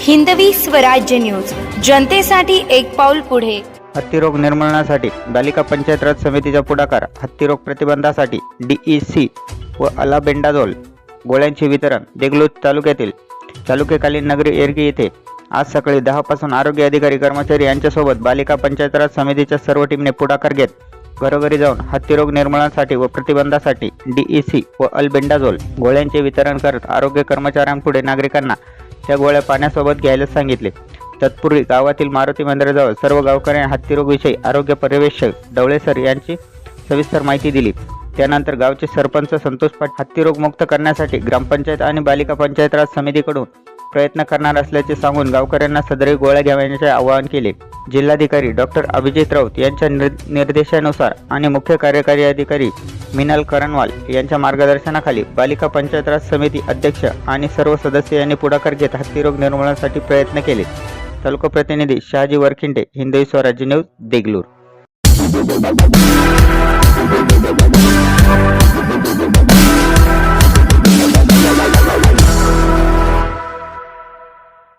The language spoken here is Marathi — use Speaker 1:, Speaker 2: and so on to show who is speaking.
Speaker 1: हिंदवी स्वराज्य न्यूज. जनतेसाठी एक पाऊल पुढे.
Speaker 2: हत्तीरोग निर्मूलनासाठी बालिका पंचायत राज समितीचा पुढाकार हत्तीरोग प्रतिबंधासाठी डीईसी व अलाबेंडाझोल गोळ्यांचे वितरण देगलूर तालुक्यातील तालुक्याकालीन नगरी एरगी येथे आज सकाळी दहापासून आरोग्य अधिकारी कर्मचारी यांच्यासोबत बालिका पंचायत राज समितीच्या सर्व टीमने पुढाकार घेत घरोघरी जाऊन हत्तीरोग निर्मूलनासाठी व प्रतिबंधासाठी डीईसी व अल्बेंडाझोल गोळ्यांचे वितरण करत आरोग्य कर्मचाऱ्यांपुढे नागरिकांना त्या गोळ्या पाण्यासोबत घ्यायला सांगितले. तत्पूर्वी गावातील मारुती मंदिराजवळ सर्व गावकऱ्यांनी हत्तीरोगविषयी आरोग्य पर्यवेक्षक डवळेसर यांची सविस्तर माहिती दिली. त्यानंतर गावचे सरपंच संतोष पाटील हत्तीरोग मुक्त करण्यासाठी ग्रामपंचायत आणि बालिका पंचायत राज समितीकडून प्रयत्न करणार असल्याचे सांगून गावकऱ्यांना सदरी गोळ्या घ्यावण्याचे आवाहन केले. जिल्हाधिकारी डॉक्टर अभिजित राऊत यांच्या निर- निर्देशानुसार आणि मुख्य कार्यकारी अधिकारी मिनल करणवाल यांच्या मार्गदर्शनाखाली बालिका पंचायत राज समिती अध्यक्ष आणि सर्व सदस्य यांनी पुढाकार घेत हत्तीरोग निर्मूलनासाठी प्रयत्न केले. तालुका प्रतिनिधी शहाजी वरखिंडे हिंदवी स्वराज्य न्यूज देगलूर.